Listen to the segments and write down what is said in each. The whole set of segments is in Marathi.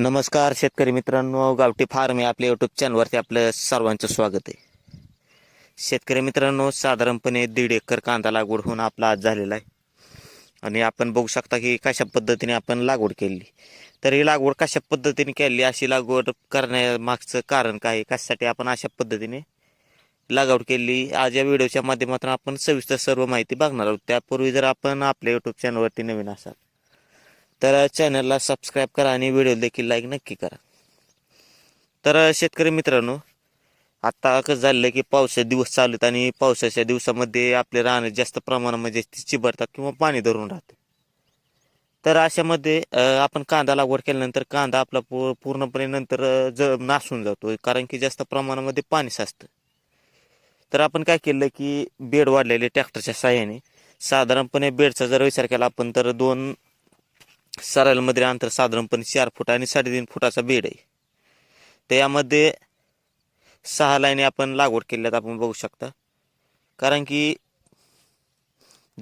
नमस्कार शेतकरी मित्रांनो गावठी फार्म या आपल्या यूट्यूब चॅनलवरती आपलं सर्वांचं स्वागत आहे. शेतकरी मित्रांनो साधारणपणे दीड एकर कांदा लागवड होऊन आपला आज झालेला आहे. आणि आपण बघू शकता की कशा पद्धतीने आपण लागवड केली. तर ही लागवड कशा पद्धतीने केली अशी लागवड करण्यामागचं कारण काय आहे? कशासाठी आपण अशा पद्धतीने लागवड केली? आज या व्हिडिओच्या माध्यमातून आपण सविस्तर सर्व माहिती बघणार आहोत. त्यापूर्वी जर आपण आपल्या यूट्यूब चॅनलवरती नवीन असाल तर चॅनलला सबस्क्राईब करा आणि व्हिडिओ देखील लाईक नक्की करा. तर शेतकरी मित्रांनो आत्ता कसं झालेलं की पावसाचे दिवस चालू आहेत आणि पावसाच्या दिवसामध्ये आपले राहणं जास्त प्रमाणामध्ये म्हणजे चिबरतात किंवा पाणी धरून राहतं. तर अशामध्ये आपण कांदा लागवड केल्यानंतर कांदा आपला पू पूर्णपणे नंतर ज नासून जातो कारण की जास्त प्रमाणामध्ये पाणी साचतं. तर आपण काय केलं की बेड वाढलेले ट्रॅक्टरच्या साह्याने साधारणपणे बेडचा जर विचार केला आपण तर दोन सरायलमध्ये अंतर साधारणपणे चार फूट आणि साडेतीन फुटाचा बेड आहे. तर यामध्ये सहा लाईनी आपण लागवड केल्यात आपण बघू शकता. कारण की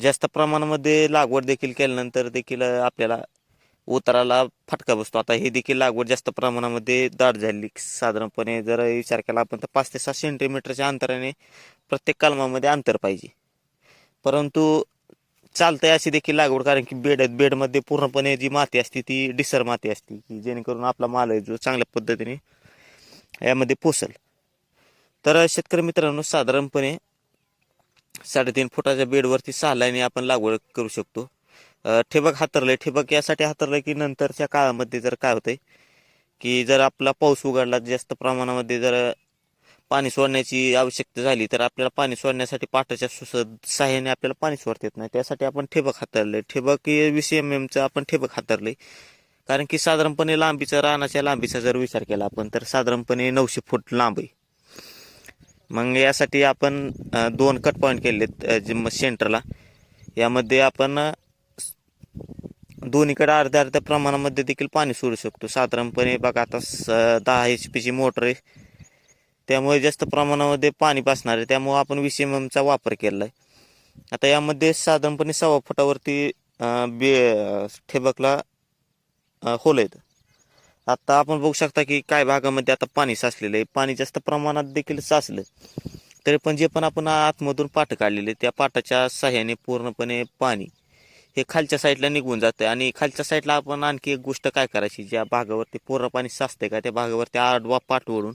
जास्त प्रमाणामध्ये लागवड देखील केल्यानंतर देखील आपल्याला उताराला फटका बसतो. आता हे देखील लागवड जास्त प्रमाणामध्ये दाट झाली. साधारणपणे जर विचार केला आपण तर पाच ते सहा सेंटीमीटरच्या अंतराने प्रत्येक कलमामध्ये अंतर पाहिजे. परंतु चालतंय अशी देखील लागवड कारण की बेड आहेत. बेडमध्ये पूर्णपणे जी माती असते ती डिसर माती असते की जेणेकरून आपला माल आहे जो चांगल्या पद्धतीने यामध्ये पोसल. तर शेतकरी मित्रांनो साधारणपणे साडेतीन फुटाच्या बेडवरती सहा आपण लागवड करू शकतो. ठिबक हातरलंय. ठिबक यासाठी हातरलं की नंतरच्या काळामध्ये जर काय होतंय की जर आपला पाऊस उघडला जास्त प्रमाणामध्ये जर पाणी सोडण्याची आवश्यकता झाली तर आपल्याला पाणी सोडण्यासाठी पाटाच्या सुस सहाय्याने आपल्याला पाणी सोडता येत नाही. त्यासाठी आपण ठिबक हातरलंय ठिबक वीस एम एमचं आपण ठिबक हाताळलंय. कारण की साधारणपणे लांबीचा रानाच्या लांबीचा जर विचार केला आपण तर साधारणपणे नऊशे फूट लांब आहे. मग यासाठी आपण दोन कट पॉईंट केलेत जिम सेंटरला. यामध्ये आपण दोन्हीकडे अर्ध्या अर्ध्या प्रमाणामध्ये देखील पाणी सोडू शकतो. साधारणपणे बघा आता दहा एच पीची मोटर आहे. त्यामुळे जास्त प्रमाणामध्ये पाणी पासणार आहे. त्यामुळे आपण वीस एम एमचा वापर केला आहे आता यामध्ये साधारणपणे सव्वा फुटावरती बे ठेबकला ठिबकला होल आहेत. आता आपण बघू शकता की काय भागामध्ये आता पाणी साचलेलं आहे. पाणी जास्त प्रमाणात देखील साचलं. तरी पण जे पण आपण आतमधून पाट काढलेले त्या पाटाच्या सहाय्याने पूर्णपणे पाणी हे खालच्या साईडला निघून जातं आणि खालच्या साईडला आपण आणखी एक गोष्ट काय करायची? ज्या भागावरती पूर्ण पाणी साचतंय का? त्या भागावरती आडवा पाठ ओढून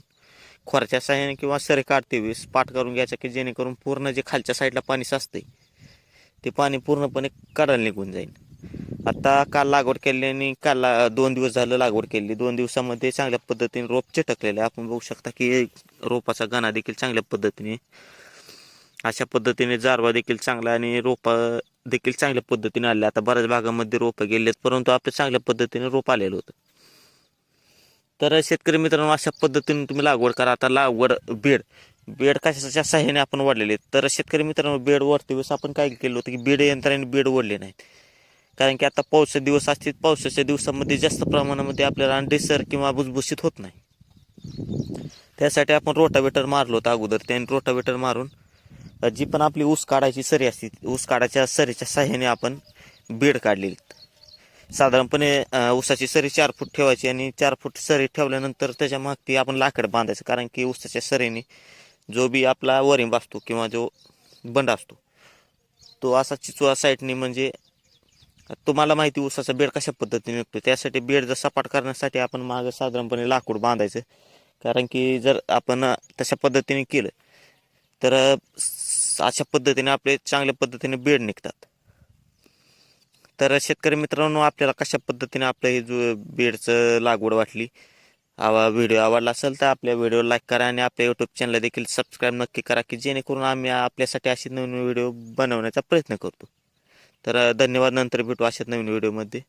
खोरच्या साह्याने किंवा सरे काढते वेळेस पाठ करून घ्यायचं की जेणेकरून पूर्ण जे खालच्या साईडला पाणी साचते ते पाणी पूर्णपणे काढायला निघून जाईल. आता काल लागवड केल्याने काल ला- दोन दिवस झालं लागवड केली. दोन दिवसामध्ये चांगल्या पद्धतीने रोप चिटकलेलं आहे. आपण बघू शकता की रोपाचा गणा देखील चांगल्या पद्धतीने अशा पद्धतीने जारवा देखील चांगला आणि रोपा देखील चांगल्या पद्धतीने आले. आता बऱ्याच भागामध्ये रोपं गेलेत परंतु आपल्या चांगल्या पद्धतीने रोप आलेलं होतं. तर शेतकरी मित्रांनो अशा पद्धतीने तुम्ही लागवड करा. आता लागवड बेड. बेड कशाच्या सहाय्याने आपण वाढलेले आहेत. तर शेतकरी मित्रांनो बेड वरती वेळेस आपण काय केलं होतं की बेड यंत्राने बेड ओढले नाहीत. कारण की आता पावसाचे दिवस असतील पावसाच्या दिवसामध्ये जास्त प्रमाणामध्ये आपल्याला अंडेसर किंवा भुसभुशीत होत नाही. त्यासाठी आपण रोटावेटर मारलो होतं अगोदर. त्याने रोटावेटर मारून जी पण आपली ऊस काढायची सरी असते ऊस काढायच्या सरीच्या सहाय्याने आपण बेड काढलेली साधारणपणे ऊसाची सरी चार फूट ठेवायची आणि चार फूट सरी ठेवल्यानंतर त्याच्या मागती आपण लाकड बांधायचं. कारण की ऊसाच्या सरीने जो बी आपला वरिंब असतो किंवा जो बंड असतो तो असा चिचुआ साईडने म्हणजे तुम्हाला माहिती ऊसाचा बेड कशा पद्धतीने निघतो? त्यासाठी बेड जर सपाट करण्यासाठी आपण मागं साधारणपणे लाकूड बांधायचं. कारण की जर आपण तशा पद्धतीने केलं तर अशा पद्धतीने आपले चांगल्या पद्धतीने बेड निघतात. तर शेतकरी मित्रांनो आपल्याला कशा पद्धतीने आपलं हे जो बेडचं लागवड वाटली आवा व्हिडिओ आवडला असेल तर आपल्या व्हिडिओ लाईक करा आणि आपल्या यूट्यूब चॅनलला देखील सबस्क्राईब नक्की करा की जेणेकरून आम्ही आपल्यासाठी असे नवीन व्हिडिओ बनवण्याचा प्रयत्न करतो. तर धन्यवाद. नंतर भेटू अशाच नवीन व्हिडिओमध्ये.